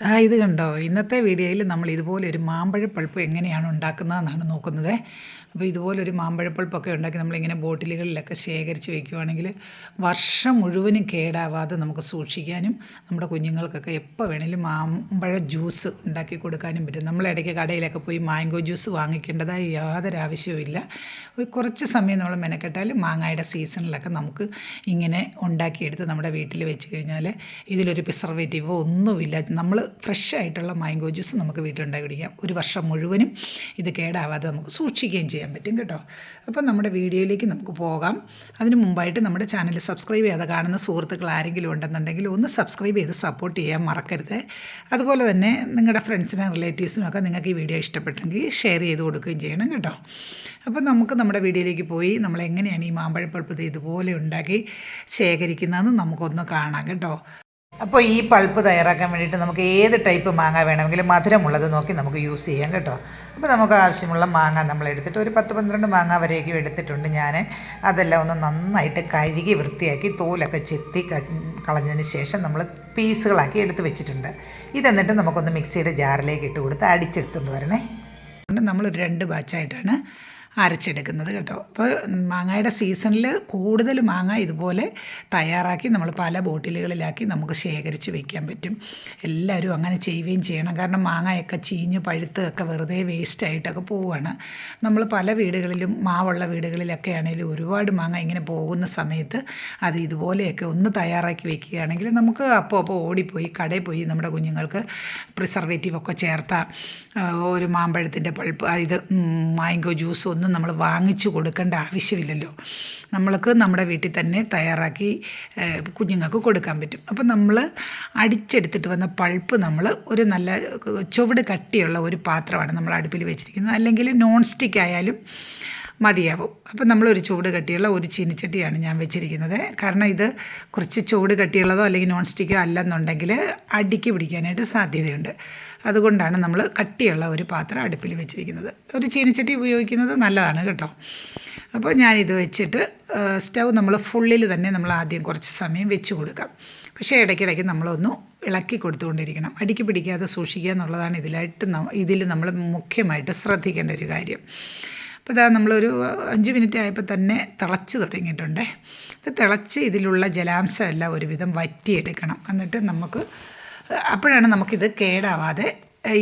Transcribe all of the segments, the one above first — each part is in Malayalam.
ആ ഇത് കണ്ടോ? ഇന്നത്തെ വീഡിയോയിൽ നമ്മൾ ഇതുപോലെ ഒരു മാമ്പഴ പൾപ്പ് എങ്ങനെയാണ് ഉണ്ടാക്കുന്നതെന്നാണ് നോക്കുന്നത്. അപ്പോൾ ഇതുപോലെ ഒരു മാമ്പഴ പൾപ്പൊക്കെ ഉണ്ടാക്കി നമ്മളിങ്ങനെ ബോട്ടിലുകളിലൊക്കെ ശേഖരിച്ച് വയ്ക്കുവാണെങ്കിൽ വർഷം മുഴുവനും കേടാവാതെ നമുക്ക് സൂക്ഷിക്കാനും നമ്മുടെ കുഞ്ഞുങ്ങൾക്കൊക്കെ എപ്പോൾ വേണമെങ്കിലും മാമ്പഴ ജ്യൂസ് ഉണ്ടാക്കി കൊടുക്കാനും പറ്റും. നമ്മൾ ഇടയ്ക്ക് കടയിലൊക്കെ പോയി മാംഗോ ജ്യൂസ് വാങ്ങിക്കേണ്ടതായി യാതൊരു ആവശ്യവുമില്ല ഒരു കുറച്ച് സമയം നമ്മൾ മെനക്കെട്ടാൽ മാങ്ങയുടെ സീസണിലൊക്കെ നമുക്ക് ഇങ്ങനെ ഉണ്ടാക്കിയെടുത്ത് നമ്മുടെ വീട്ടിൽ വെച്ച് കഴിഞ്ഞാൽ ഇതിലൊരു പ്രിസർവേറ്റീവോ ഒന്നുമില്ല. നമ്മൾ ഫ്രഷ് ആയിട്ടുള്ള മാംഗോ ജ്യൂസ് നമുക്ക് വീട്ടിലുണ്ടാക്കി കുടിക്കാം. ഒരു വർഷം മുഴുവനും ഇത് കേടാവാതെ നമുക്ക് സൂക്ഷിക്കുകയും ചെയ്യാൻ പറ്റും കേട്ടോ. അപ്പോൾ നമ്മുടെ വീഡിയോയിലേക്ക് നമുക്ക് പോകാം. അതിന് മുമ്പായിട്ട് നമ്മുടെ ചാനൽ സബ്സ്ക്രൈബ് ചെയ്യാതെ കാണുന്ന സുഹൃത്തുക്കൾ ആരെങ്കിലും ഉണ്ടെന്നുണ്ടെങ്കിൽ ഒന്ന് സബ്സ്ക്രൈബ് ചെയ്ത് സപ്പോർട്ട് ചെയ്യാൻ മറക്കരുത്. അതുപോലെ തന്നെ നിങ്ങളുടെ ഫ്രണ്ട്സിനും റിലേറ്റീവ്സിനും ഒക്കെ നിങ്ങൾക്ക് ഈ വീഡിയോ ഇഷ്ടപ്പെട്ടെങ്കിൽ ഷെയർ ചെയ്ത് കൊടുക്കുകയും ചെയ്യണം കേട്ടോ. അപ്പോൾ നമുക്ക് നമ്മുടെ വീഡിയോയിലേക്ക് പോയി. നമ്മൾ എങ്ങനെയാണ് ഈ മാമ്പഴപ്പൾപ്പ് ഇത് ഇതുപോലെ ഉണ്ടാക്കി ശേഖരിക്കുന്നതെന്ന് നമുക്കൊന്ന് കാണാം കേട്ടോ. അപ്പോൾ ഈ പൾപ്പ് തയ്യാറാക്കാൻ വേണ്ടിയിട്ട് നമുക്ക് ഏത് ടൈപ്പ് മാങ്ങ വേണമെങ്കിലും മധുരമുള്ളത് നോക്കി നമുക്ക് യൂസ് ചെയ്യാം കേട്ടോ. അപ്പോൾ നമുക്ക് ആവശ്യമുള്ള മാങ്ങ നമ്മൾ എടുത്തിട്ട് ഒരു പത്ത് പന്ത്രണ്ട് മാങ്ങ വരെയൊക്കെ എടുത്തിട്ടുണ്ട് ഞാൻ. അതെല്ലാം ഒന്ന് നന്നായിട്ട് കഴുകി വൃത്തിയാക്കി തോലൊക്കെ ചെത്തി കളഞ്ഞതിന് ശേഷം നമ്മൾ പീസുകളാക്കി എടുത്ത് വെച്ചിട്ടുണ്ട്. ഇതെന്നിട്ട് നമുക്കൊന്ന് മിക്സിയുടെ ജാറിലേക്ക് ഇട്ട് കൊടുത്ത് അടിച്ചെടുത്തുകൊണ്ട് വരണേ. നമ്മൾ രണ്ട് ബാച്ചായിട്ടാണ് അരച്ചെടുക്കുന്നത് കേട്ടോ. അപ്പോൾ മാങ്ങയുടെ സീസണിൽ കൂടുതൽ മാങ്ങ ഇതുപോലെ തയ്യാറാക്കി നമ്മൾ പല ബോട്ടിലുകളിലാക്കി നമുക്ക് ശേഖരിച്ച് വയ്ക്കാൻ പറ്റും. എല്ലാവരും അങ്ങനെ ചെയ്യുകയും ചെയ്യണം. കാരണം മാങ്ങയൊക്കെ ചീഞ്ഞ് പഴുത്ത് ഒക്കെ വെറുതെ വേസ്റ്റായിട്ടൊക്കെ പോവുകയാണ് നമ്മൾ പല വീടുകളിലും മാവുള്ള വീടുകളിലൊക്കെ ആണെങ്കിലും ഒരുപാട് മാങ്ങ ഇങ്ങനെ പോകുന്ന സമയത്ത് അത് ഇതുപോലെയൊക്കെ ഒന്ന് തയ്യാറാക്കി വെക്കുകയാണെങ്കിൽ നമുക്ക് അപ്പോൾ അപ്പോൾ ഓടിപ്പോയി കടയിൽ പോയി നമ്മുടെ കുഞ്ഞുങ്ങൾക്ക് പ്രിസർവേറ്റീവ് ഒക്കെ ചേർത്ത ഒരു മാമ്പഴത്തിന്റെ പൾപ്പ് ഇത് മാങ്കോ ജ്യൂസ് ഒന്നും നമ്മൾ വാങ്ങിച്ചു കൊടുക്കേണ്ട ആവശ്യമില്ലല്ലോ. നമ്മൾക്ക് നമ്മുടെ വീട്ടിൽ തന്നെ തയ്യാറാക്കി കുഞ്ഞുങ്ങൾക്ക് കൊടുക്കാൻ പറ്റും. അപ്പം നമ്മൾ അടിച്ചെടുത്തിട്ട് വന്ന പൾപ്പ് നമ്മൾ ഒരു നല്ല ചുവട് കട്ടിയുള്ള ഒരു പാത്രമാണ് നമ്മൾ അടുപ്പിൽ വെച്ചിരിക്കുന്നത്. അല്ലെങ്കിൽ നോൺ സ്റ്റിക്ക് ആയാലും മതിയാവും. അപ്പം നമ്മളൊരു ചൂട് കട്ടിയുള്ള ഒരു ചീനിച്ചട്ടിയാണ് ഞാൻ വെച്ചിരിക്കുന്നത്. കാരണം ഇത് കുറച്ച് ചൂട് കട്ടിയുള്ളതോ അല്ലെങ്കിൽ നോൺ സ്റ്റിക്കോ അല്ലെന്നുണ്ടെങ്കിൽ അടിക്ക് പിടിക്കാനായിട്ട് സാധ്യതയുണ്ട്. അതുകൊണ്ടാണ് നമ്മൾ കട്ടിയുള്ള ഒരു പാത്രം അടുപ്പിൽ വെച്ചിരിക്കുന്നത്. ഒരു ചീനിച്ചട്ടി ഉപയോഗിക്കുന്നത് നല്ലതാണ് കേട്ടോ. അപ്പോൾ ഞാനിത് വെച്ചിട്ട് സ്റ്റൗ നമ്മൾ ഫുള്ളിൽ തന്നെ നമ്മൾ ആദ്യം കുറച്ച് സമയം വെച്ച് കൊടുക്കാം. പക്ഷേ ഇടയ്ക്കിടയ്ക്ക് നമ്മളൊന്ന് ഇളക്കി കൊടുത്തുകൊണ്ടിരിക്കണം. അടിക്ക് പിടിക്കാതെ സൂക്ഷിക്കുക എന്നുള്ളതാണ് ഇതിലായിട്ട് ഇതിൽ നമ്മൾ മുഖ്യമായിട്ട് ശ്രദ്ധിക്കേണ്ട ഒരു കാര്യം. അപ്പോൾ ഇതാ നമ്മളൊരു അഞ്ച് മിനിറ്റ് ആയപ്പോൾ തന്നെ തിളച്ച് തുടങ്ങിയിട്ടുണ്ടേ. ഇത് തിളച്ച് ഇതിലുള്ള ജലാംശം എല്ലാം ഒരുവിധം വറ്റിയെടുക്കണം. എന്നിട്ട് നമുക്ക് അപ്പോഴാണ് നമുക്കിത് കേടാവാതെ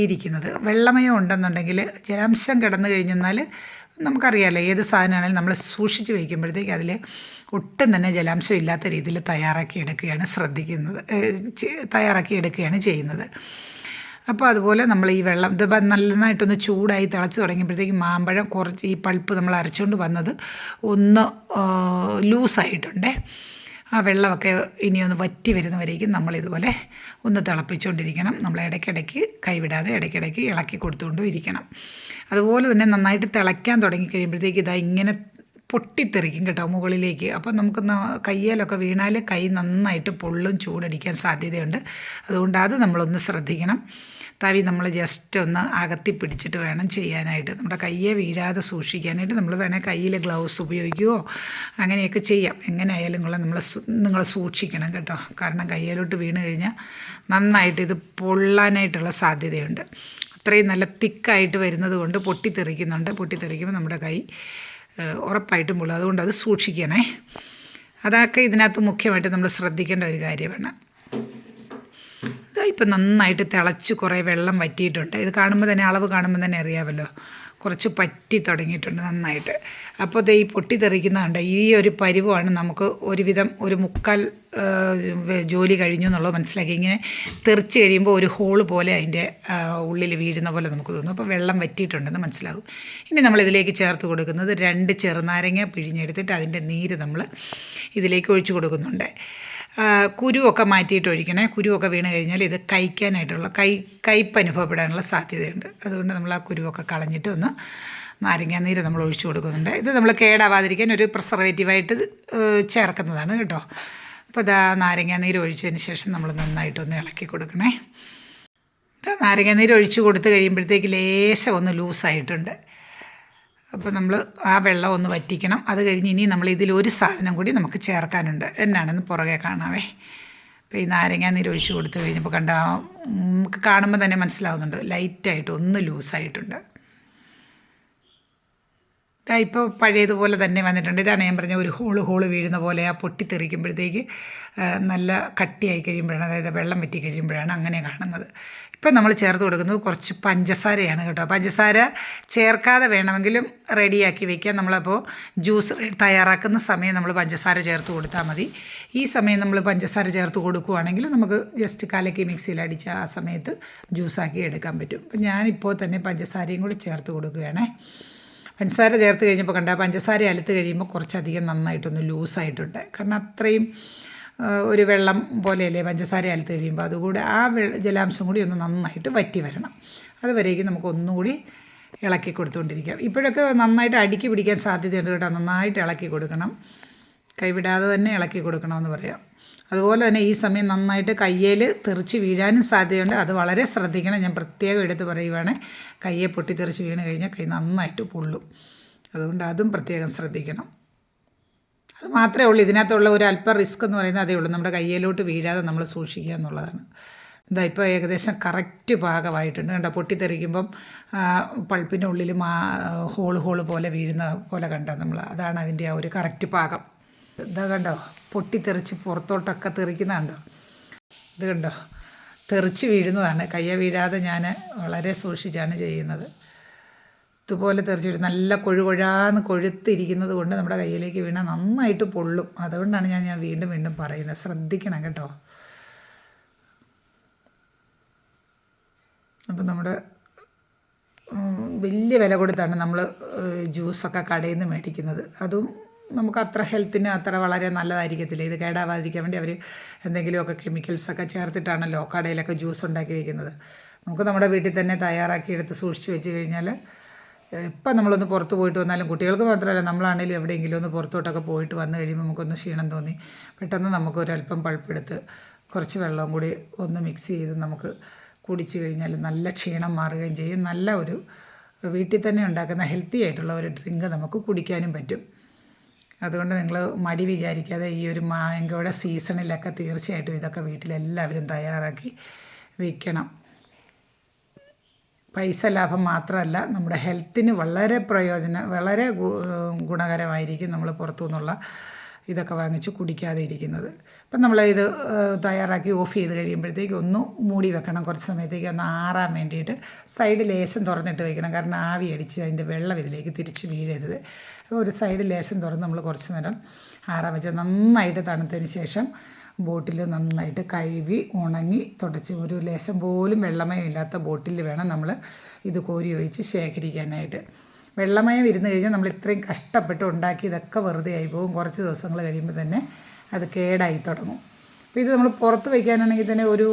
ഇരിക്കുന്നത്. വെള്ളമയം ഉണ്ടെന്നുണ്ടെങ്കിൽ ജലാംശം കിടന്നു കഴിഞ്ഞെന്നാൽ നമുക്കറിയാമല്ലോ ഏത് സാധനമാണെങ്കിലും നമ്മൾ സൂക്ഷിച്ച് വയ്ക്കുമ്പോഴത്തേക്ക് അതിൽ ഒട്ടും തന്നെ ജലാംശം ഇല്ലാത്ത രീതിയിൽ തയ്യാറാക്കി എടുക്കുകയാണ് ശ്രദ്ധിക്കുന്നത് തയ്യാറാക്കി എടുക്കുകയാണ് ചെയ്യുന്നത്. അപ്പോൾ അതുപോലെ നമ്മൾ ഈ വെള്ളം ഇത് നന്നായിട്ടൊന്ന് ചൂടായി തിളച്ച് തുടങ്ങിയപ്പോഴത്തേക്ക് മാമ്പഴം കുറച്ച് ഈ പൾപ്പ് നമ്മൾ അരച്ചുകൊണ്ട് വന്നത് ഒന്ന് ലൂസായിട്ടുണ്ടേ. ആ വെള്ളമൊക്കെ ഇനിയൊന്ന് വറ്റി വരുന്നവരേക്കും നമ്മളിതുപോലെ ഒന്ന് തിളപ്പിച്ചുകൊണ്ടിരിക്കണം നമ്മൾ ഇടയ്ക്കിടയ്ക്ക് കൈവിടാതെ ഇടയ്ക്കിടയ്ക്ക് ഇളക്കി കൊടുത്തുകൊണ്ടും ഇരിക്കണം. അതുപോലെ തന്നെ നന്നായിട്ട് തിളയ്ക്കാൻ തുടങ്ങി കഴിയുമ്പോഴത്തേക്ക് ഇതാ ഇങ്ങനെ പൊട്ടിത്തെറിക്കും കേട്ടോ മുകളിലേക്ക്. അപ്പോൾ നമുക്ക് കയ്യേലൊക്കെ വീണാൽ കൈ നന്നായിട്ട് പൊള്ളും ചൂടടിക്കാൻ സാധ്യതയുണ്ട്. അതുകൊണ്ട് അത് നമ്മളൊന്ന് ശ്രദ്ധിക്കണം. തവി നമ്മൾ ജസ്റ്റ് ഒന്ന് അകത്തി പിടിച്ചിട്ട് വേണം ചെയ്യാനായിട്ട്. നമ്മുടെ കയ്യെ വീഴാതെ സൂക്ഷിക്കാനായിട്ട് നമ്മൾ വേണേൽ കയ്യിൽ ഗ്ലൗസ് ഉപയോഗിക്കുകയോ അങ്ങനെയൊക്കെ ചെയ്യാം. എങ്ങനെ ആയാലും കൊള്ളാം നമ്മൾ നിങ്ങൾ സൂക്ഷിക്കണം കേട്ടോ. കാരണം കയ്യിലോട്ട് വീണ് കഴിഞ്ഞാൽ നന്നായിട്ട് ഇത് പൊള്ളാനായിട്ടുള്ള സാധ്യതയുണ്ട്. അത്രയും നല്ല തിക്കായിട്ട് വരുന്നത് കൊണ്ട് പൊട്ടിത്തെറിക്കുന്നുണ്ട്. പൊട്ടിത്തെറിക്കുമ്പോൾ നമ്മുടെ കൈ ഉറപ്പായിട്ടും പൊള്ളും. അതുകൊണ്ട് അത് സൂക്ഷിക്കണേ. അതൊക്കെ ഇതിനകത്ത് മുഖ്യമായിട്ട് നമ്മൾ ശ്രദ്ധിക്കേണ്ട ഒരു കാര്യമാണ്. ഇപ്പം നന്നായിട്ട് തിളച്ച് കുറേ വെള്ളം വറ്റിയിട്ടുണ്ട്. ഇത് കാണുമ്പോൾ തന്നെ അളവ് കാണുമ്പോൾ തന്നെ അറിയാമല്ലോ. കുറച്ച് പറ്റി തുടങ്ങിയിട്ടുണ്ട് നന്നായിട്ട്. അപ്പോൾ ഇത് ഈ പൊട്ടിത്തെറിക്കുന്നതുണ്ട് ഈ ഒരു പരിവമാണ് നമുക്ക് ഒരുവിധം ഒരു മുക്കാൽ ജോലി കഴിഞ്ഞു എന്നുള്ളത് മനസ്സിലാക്കി. ഇങ്ങനെ തെറിച്ച് കഴിയുമ്പോൾ ഒരു ഹോൾ പോലെ അതിന്റെ ഉള്ളിൽ വീഴുന്ന പോലെ നമുക്ക് തോന്നും. അപ്പോൾ വെള്ളം വറ്റിയിട്ടുണ്ടെന്ന് മനസ്സിലാകും. ഇനി നമ്മൾ ഇതിലേക്ക് ചേർത്ത് കൊടുക്കുന്നത് രണ്ട് ചെറുനാരങ്ങ പിഴിഞ്ഞെടുത്തിട്ട് അതിന്റെ നീര് നമ്മൾ ഇതിലേക്ക് ഒഴിച്ചു കൊടുക്കുന്നുണ്ട്. കുരുവൊക്കെ മാറ്റിയിട്ട് ഒഴിക്കണേ. കുരുവൊക്കെ വീണ് കഴിഞ്ഞാൽ ഇത് കഴിക്കാനായിട്ടുള്ള കൈ കയ്പ്പ് അനുഭവപ്പെടാനുള്ള സാധ്യതയുണ്ട്. അതുകൊണ്ട് നമ്മൾ ആ കുരുവൊക്കെ കളഞ്ഞിട്ട് ഒന്ന് നാരങ്ങാനീര് നമ്മൾ ഒഴിച്ചു കൊടുക്കുന്നുണ്ട്. ഇത് നമ്മൾ കേടാവാതിരിക്കാൻ ഒരു പ്രിസർവേറ്റീവായിട്ട് ചേർക്കുന്നതാണ് കേട്ടോ. അപ്പോൾ ഇതാ നാരങ്ങാനീര് ഒഴിച്ചതിന് ശേഷം നമ്മൾ നന്നായിട്ടൊന്ന് ഇളക്കി കൊടുക്കണേ. നാരങ്ങാനീര് ഒഴിച്ച് കൊടുത്ത് കഴിയുമ്പോഴത്തേക്ക് ലേശം ഒന്ന് ലൂസായിട്ടുണ്ട്. അപ്പോൾ നമ്മൾ ആ വെള്ളം ഒന്ന് വറ്റിക്കണം. അത് കഴിഞ്ഞ് ഇനി നമ്മൾ ഇതിൽ ഒരു സാധനം കൂടി നമുക്ക് ചേർക്കാനുണ്ട്. എന്നാണെന്ന് പുറകെ കാണാവേ. അപ്പോൾ ഈ നാരങ്ങ നീര് ഒഴിച്ച് കൊടുത്തു കഴിഞ്ഞപ്പോൾ കണ്ട നമുക്ക് കാണുമ്പോൾ തന്നെ മനസ്സിലാവുന്നുണ്ട്. ലൈറ്റായിട്ട് ഒന്ന് ലൂസായിട്ടുണ്ട് ഇതാ ഇപ്പോൾ പഴയതുപോലെ തന്നെ വന്നിട്ടുണ്ട്. ഇതാണ് ഞാൻ പറഞ്ഞ ഒരു ഹോൾ ഹോൾ വീഴുന്ന പോലെ ആ പൊട്ടിത്തെറിക്കുമ്പോഴത്തേക്ക് നല്ല കട്ടിയായി കഴിയുമ്പോഴാണ് അതായത് വെള്ളം വറ്റി കഴിയുമ്പോഴാണ് അങ്ങനെ കാണുന്നത്. ഇപ്പം നമ്മൾ ചേർത്ത് കൊടുക്കുന്നത് കുറച്ച് പഞ്ചസാരയാണ് കേട്ടോ. പഞ്ചസാര ചേർക്കാതെ വേണമെങ്കിലും റെഡിയാക്കി വയ്ക്കാം നമ്മളപ്പോൾ ജ്യൂസ് തയ്യാറാക്കുന്ന സമയം നമ്മൾ പഞ്ചസാര ചേർത്ത് കൊടുത്താൽ മതി. ഈ സമയം നമ്മൾ പഞ്ചസാര ചേർത്ത് കൊടുക്കുകയാണെങ്കിൽ നമുക്ക് ജസ്റ്റ് കലക്കി മിക്സിയിൽ അടിച്ച് ആ സമയത്ത് ജ്യൂസാക്കി എടുക്കാൻ പറ്റും. അപ്പം ഞാനിപ്പോൾ തന്നെ പഞ്ചസാരയും കൂടി ചേർത്ത് കൊടുക്കുകയാണേ. പഞ്ചസാര ചേർത്ത് കഴിഞ്ഞപ്പോൾ കണ്ട പഞ്ചസാര അലുത്ത് കഴിയുമ്പോൾ കുറച്ചധികം നന്നായിട്ടൊന്ന് ലൂസായിട്ടുണ്ട്. കാരണം അത്രയും ഒരു വെള്ളം പോലെയല്ലേ പഞ്ചസാര അലുത്ത് കഴിയുമ്പോൾ. അതുകൂടെ ആ ജലാംശം കൂടി ഒന്ന് നന്നായിട്ട് വറ്റി വരണം. അതുവരേക്കും നമുക്ക് ഒന്നുകൂടി ഇളക്കി കൊടുത്തുകൊണ്ടിരിക്കാം. ഇപ്പോഴൊക്കെ നന്നായിട്ട് അടുക്കി പിടിക്കാൻ സാധ്യതയുണ്ട് കേട്ടോ. നന്നായിട്ട് ഇളക്കി കൊടുക്കണം. കൈവിടാതെ തന്നെ ഇളക്കി കൊടുക്കണമെന്ന് പറയാം. അതുപോലെ തന്നെ ഈ സമയം നന്നായിട്ട് കയ്യിൽ തെറിച്ച് വീഴാനും സാധ്യതയുണ്ട്. അത് വളരെ ശ്രദ്ധിക്കണം. ഞാൻ പ്രത്യേകം എടുത്ത് പറയുവാണ്. കയ്യെ പൊട്ടി തെറിച്ച് വീണ് കഴിഞ്ഞാൽ കൈ നന്നായിട്ട് പൊള്ളും. അതുകൊണ്ട് അതും പ്രത്യേകം ശ്രദ്ധിക്കണം. അത് മാത്രമേ ഉള്ളൂ. ഇതിനകത്തുള്ള ഒരു അല്പം റിസ്ക് എന്ന് പറയുന്നത് അതേ ഉള്ളൂ. നമ്മുടെ കയ്യിലോട്ട് വീഴാതെ നമ്മൾ സൂക്ഷിക്കുക എന്നുള്ളതാണ്. എന്താ ഇപ്പോൾ ഏകദേശം കറക്റ്റ് ഭാഗമായിട്ടുണ്ട്. കണ്ടോ? പൊട്ടിത്തെറിക്കുമ്പം പൾപ്പിന്റെ ഉള്ളിൽ മാ ഹോൾ ഹോൾ പോലെ വീഴുന്ന പോലെ കണ്ടോ നമ്മൾ? അതാണ് അതിന്റെ ആ ഒരു കറക്റ്റ് പാകം ഇതാ കണ്ടോ? പൊട്ടിത്തെറിച്ച് പുറത്തോട്ടൊക്കെ തെറിക്കുന്ന കണ്ടോ? ഇത് കണ്ടോ? തെറിച്ച് വീഴുന്നതാണ്. കയ്യ വീഴാതെ ഞാൻ വളരെ സൂക്ഷിച്ചാണ് ചെയ്യുന്നത്. ഇതുപോലെ തെറിച്ച് വീഴും നല്ല കൊഴുകൊഴാന്ന് കൊഴുത്തിരിക്കുന്നത് കൊണ്ട് നമ്മുടെ കയ്യിലേക്ക് വീണാൽ നന്നായിട്ട് പൊള്ളും. അതുകൊണ്ടാണ് ഞാൻ ഞാൻ വീണ്ടും വീണ്ടും പറയുന്നത്. ശ്രദ്ധിക്കണം കേട്ടോ. അപ്പം നമ്മുടെ വലിയ വില കൊടുത്താണ് നമ്മൾ ജ്യൂസൊക്കെ കടയിൽ നിന്ന് മേടിക്കുന്നത്. അതും നമുക്ക് അത്ര ഹെൽത്തിന് അത്ര വളരെ നല്ലതായിരിക്കത്തില്ല. ഇത് കേടാവാതിരിക്കാൻ വേണ്ടി അവർ എന്തെങ്കിലുമൊക്കെ കെമിക്കൽസൊക്കെ ചേർത്തിട്ടാണല്ലോ കടയിലൊക്കെ ജ്യൂസ് ഉണ്ടാക്കി വയ്ക്കുന്നത് നമുക്ക് നമ്മുടെ വീട്ടിൽ തന്നെ തയ്യാറാക്കി എടുത്ത് സൂക്ഷിച്ച് വെച്ച് കഴിഞ്ഞാൽ ഇപ്പം നമ്മളൊന്ന് പുറത്ത് പോയിട്ട് വന്നാലും കുട്ടികൾക്ക് മാത്രമല്ല നമ്മളാണെങ്കിലും എവിടെയെങ്കിലും ഒന്ന് പുറത്തോട്ടൊക്കെ പോയിട്ട് വന്നു കഴിയുമ്പോൾ നമുക്കൊന്ന് ക്ഷീണം തോന്നി. പെട്ടെന്ന് നമുക്ക് ഒരല്പം പൾപ്പെടുത്ത് കുറച്ച് വെള്ളവും കൂടി ഒന്ന് മിക്സ് ചെയ്ത് നമുക്ക് കുടിച്ചു കഴിഞ്ഞാൽ നല്ല ക്ഷീണം മാറുകയും ചെയ്യും. നല്ല ഒരു വീട്ടിൽ തന്നെ ഉണ്ടാക്കുന്ന ഹെൽത്തി ആയിട്ടുള്ള ഒരു ഡ്രിങ്ക് നമുക്ക് കുടിക്കാനും പറ്റും. അതുകൊണ്ട് നിങ്ങൾ മടി വിചാരിക്കാതെ ഈ ഒരു മാങ്കോയുടെ സീസണിലൊക്കെ തീർച്ചയായിട്ടും ഇതൊക്കെ വീട്ടിലെല്ലാവരും തയ്യാറാക്കി വിൽക്കണം പൈസ ലാഭം മാത്രമല്ല നമ്മുടെ ഹെൽത്തിന് വളരെ പ്രയോജനം വളരെ ഗുണകരമായിരിക്കും നമ്മൾ പുറത്തു നിന്നുള്ള ഇതൊക്കെ വാങ്ങിച്ച് കുടിക്കാതെ ഇരിക്കുന്നത്. അപ്പം നമ്മൾ ഇത് തയ്യാറാക്കി ഓഫ് ചെയ്ത് കഴിയുമ്പോഴത്തേക്ക് ഒന്ന് മൂടി വെക്കണം. കുറച്ച് സമയത്തേക്ക് ഒന്ന് ആറാൻ വേണ്ടിയിട്ട് സൈഡ് ലേശം തുറന്നിട്ട് വെക്കണം. കാരണം ആവി അടിച്ച് അതിന്റെ വെള്ളം ഇതിലേക്ക് തിരിച്ച് വീഴരുത്. അപ്പോൾ ഒരു സൈഡ് ലേശം തുറന്ന് നമ്മൾ കുറച്ച് നേരം ആറാൻ വെച്ച് നന്നായിട്ട് തണുത്തതിന് ശേഷം ബോട്ടിൽ നന്നായിട്ട് കഴുകി ഉണങ്ങി തുടച്ച് ഒരു ലേശം പോലും വെള്ളമയം ഇല്ലാത്ത ബോട്ടിൽ വേണം നമ്മൾ ഇത് കോരി ഒഴിച്ച് ശേഖരിക്കാനായിട്ട്. വെള്ളമയം ഇരുന്ന് കഴിഞ്ഞാൽ നമ്മൾ ഇത്രയും കഷ്ടപ്പെട്ട് ഉണ്ടാക്കി ഇതൊക്കെ വെറുതെ ആയി പോകും. കുറച്ച് ദിവസങ്ങൾ കഴിയുമ്പോൾ തന്നെ അത് കേടായി തുടങ്ങും. അപ്പോൾ ഇത് നമ്മൾ പുറത്ത് വയ്ക്കാനാണെങ്കിൽ തന്നെ ഒരു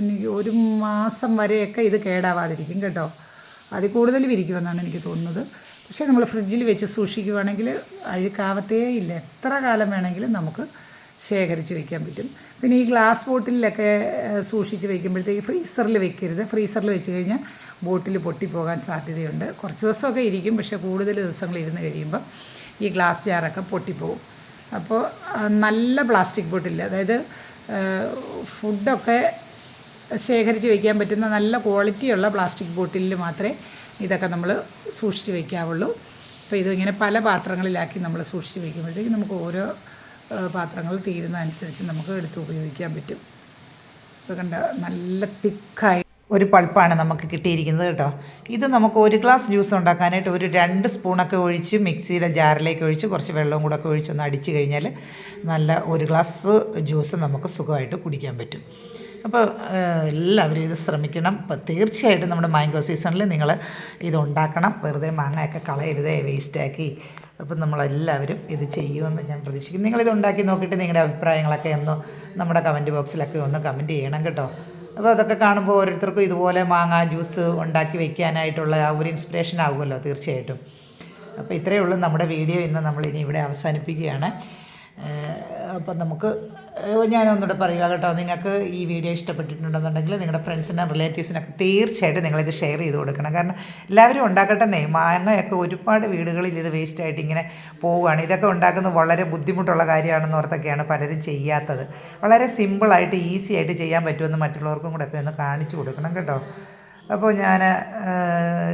എനിക്ക് ഒരു മാസം വരെയൊക്കെ ഇത് കേടാവാതിരിക്കും കേട്ടോ. അതിൽ കൂടുതൽ ഇരിക്കുമെന്നാണ് എനിക്ക് തോന്നുന്നത്. പക്ഷേ നമ്മൾ ഫ്രിഡ്ജിൽ വെച്ച് സൂക്ഷിക്കുവാണെങ്കിൽ അഴുക്കാവത്തേ ഇല്ല. എത്ര കാലം വേണമെങ്കിലും നമുക്ക് ശേഖരിച്ച് വയ്ക്കാൻ പറ്റും. പിന്നെ ഈ ഗ്ലാസ് ബോട്ടിലൊക്കെ സൂക്ഷിച്ച് വയ്ക്കുമ്പോഴത്തേക്ക് ഫ്രീസറിൽ വെക്കരുത്. ഫ്രീസറിൽ വെച്ച് കഴിഞ്ഞാൽ ബോട്ടിൽ പൊട്ടിപ്പോകാൻ സാധ്യതയുണ്ട്. കുറച്ച് ദിവസമൊക്കെ ഇരിക്കും പക്ഷേ കൂടുതൽ ദിവസങ്ങൾ ഇരുന്ന് കഴിയുമ്പോൾ ഈ ഗ്ലാസ് ജാറൊക്കെ പൊട്ടിപ്പോകും. അപ്പോൾ നല്ല പ്ലാസ്റ്റിക് ബോട്ടിൽ അതായത് ഫുഡൊക്കെ ശേഖരിച്ച് വയ്ക്കാൻ പറ്റുന്ന നല്ല ക്വാളിറ്റിയുള്ള പ്ലാസ്റ്റിക് ബോട്ടിലിൽ മാത്രമേ ഇതൊക്കെ നമ്മൾ സൂക്ഷിച്ച് വയ്ക്കാവുള്ളൂ അപ്പോൾ ഇതിങ്ങനെ പല പാത്രങ്ങളിലാക്കി നമ്മൾ സൂക്ഷിച്ച് വയ്ക്കുമ്പോഴത്തേക്ക് നമുക്ക് ഓരോ പാത്രങ്ങൾ തീരുന്ന അനുസരിച്ച് നമുക്ക് എടുത്ത് ഉപയോഗിക്കാൻ പറ്റും. ഇപ്പോൾ കണ്ട നല്ല തിക്കായി ഒരു പൾപ്പാണ് നമുക്ക് കിട്ടിയിരിക്കുന്നത് കേട്ടോ. ഇത് നമുക്ക് ഒരു ഗ്ലാസ് ജ്യൂസ് ഉണ്ടാക്കാനായിട്ട് ഒരു രണ്ട് സ്പൂണൊക്കെ ഒഴിച്ച് മിക്സിയുടെ ജാറിലേക്ക് ഒഴിച്ച് കുറച്ച് വെള്ളവും കൂടെ ഒക്കെ ഒഴിച്ചൊന്ന് അടിച്ച് കഴിഞ്ഞാൽ നല്ല ഒരു ഗ്ലാസ് ജ്യൂസ് നമുക്ക് സുഖമായിട്ട് കുടിക്കാൻ പറ്റും. അപ്പോൾ എല്ലാവരും ഇത് ശ്രമിക്കണം. അപ്പോൾ തീർച്ചയായിട്ടും നമ്മുടെ മാംഗോ സീസണിൽ നിങ്ങൾ ഇത് ഉണ്ടാക്കണം. വെറുതെ മാങ്ങയൊക്കെ കളയരുതേ വേസ്റ്റാക്കി. അപ്പം നമ്മളെല്ലാവരും ഇത് ചെയ്യുമെന്ന് ഞാൻ പ്രതീക്ഷിക്കുന്നു. നിങ്ങളിത് ഉണ്ടാക്കി നോക്കിയിട്ട് നിങ്ങളുടെ അഭിപ്രായങ്ങളൊക്കെ ഒന്ന് നമ്മുടെ കമന്റ് ബോക്സിലൊക്കെ ഒന്ന് കമന്റ് ചെയ്യണം കേട്ടോ. അപ്പോൾ അതൊക്കെ കാണുമ്പോൾ ഓരോരുത്തർക്കും ഇതുപോലെ മാങ്ങ ജ്യൂസ് ഉണ്ടാക്കി വെക്കാനായിട്ടുള്ള ആ ഒരു ഇൻസ്പിറേഷൻ ആകുമല്ലോ തീർച്ചയായിട്ടും. അപ്പോൾ ഇത്രയേ ഉള്ളൂ നമ്മുടെ വീഡിയോ ഇന്ന് നമ്മൾ ഇനി ഇവിടെ അവസാനിപ്പിക്കുകയാണ്. അപ്പം നമുക്ക് ഞാനൊന്നുകൂടെ പറയുക കേട്ടോ. നിങ്ങൾക്ക് ഈ വീഡിയോ ഇഷ്ടപ്പെട്ടിട്ടുണ്ടെന്നുണ്ടെങ്കിൽ നിങ്ങളുടെ ഫ്രണ്ട്സിനും റിലേറ്റീവ്സിനൊക്കെ തീർച്ചയായിട്ടും നിങ്ങളിത് ഷെയർ ചെയ്ത് കൊടുക്കണം. കാരണം എല്ലാവരും ഉണ്ടാക്കട്ടെന്നേ മാങ്ങയൊക്കെ ഒരുപാട് വീടുകളിൽ ഇത് വേസ്റ്റായിട്ട് ഇങ്ങനെ പോവുകയാണ്. ഇതൊക്കെ ഉണ്ടാക്കുന്നത് വളരെ ബുദ്ധിമുട്ടുള്ള കാര്യമാണെന്ന് ഓർത്തൊക്കെയാണ് പലരും ചെയ്യാത്തത്. വളരെ സിമ്പിളായിട്ട് ഈസി ആയിട്ട് ചെയ്യാൻ പറ്റുമെന്ന് മറ്റുള്ളവർക്കും കൂടെ ഒക്കെ ഒന്ന് കാണിച്ചു കൊടുക്കണം കേട്ടോ. അപ്പോൾ ഞാൻ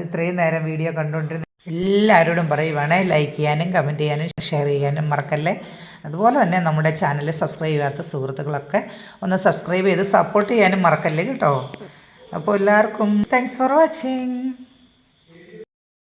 ഇത്രയും നേരം വീഡിയോ കണ്ടുകൊണ്ടിരുന്ന എല്ലാവരോടും പറയുവാണേ ലൈക്ക് ചെയ്യാനും കമന്റ് ചെയ്യാനും ഷെയർ ചെയ്യാനും മറക്കല്ലേ. അതുപോലെ തന്നെ നമ്മുടെ ചാനൽ സബ്സ്ക്രൈബ് ചെയ്യാത്ത സുഹൃത്തുക്കളൊക്കെ ഒന്ന് സബ്സ്ക്രൈബ് ചെയ്ത് സപ്പോർട്ട് ചെയ്യാനും മറക്കല്ലേ കേട്ടോ? അപ്പോൾ എല്ലാവർക്കും താങ്ക്സ് ഫോർ വാച്ചിങ്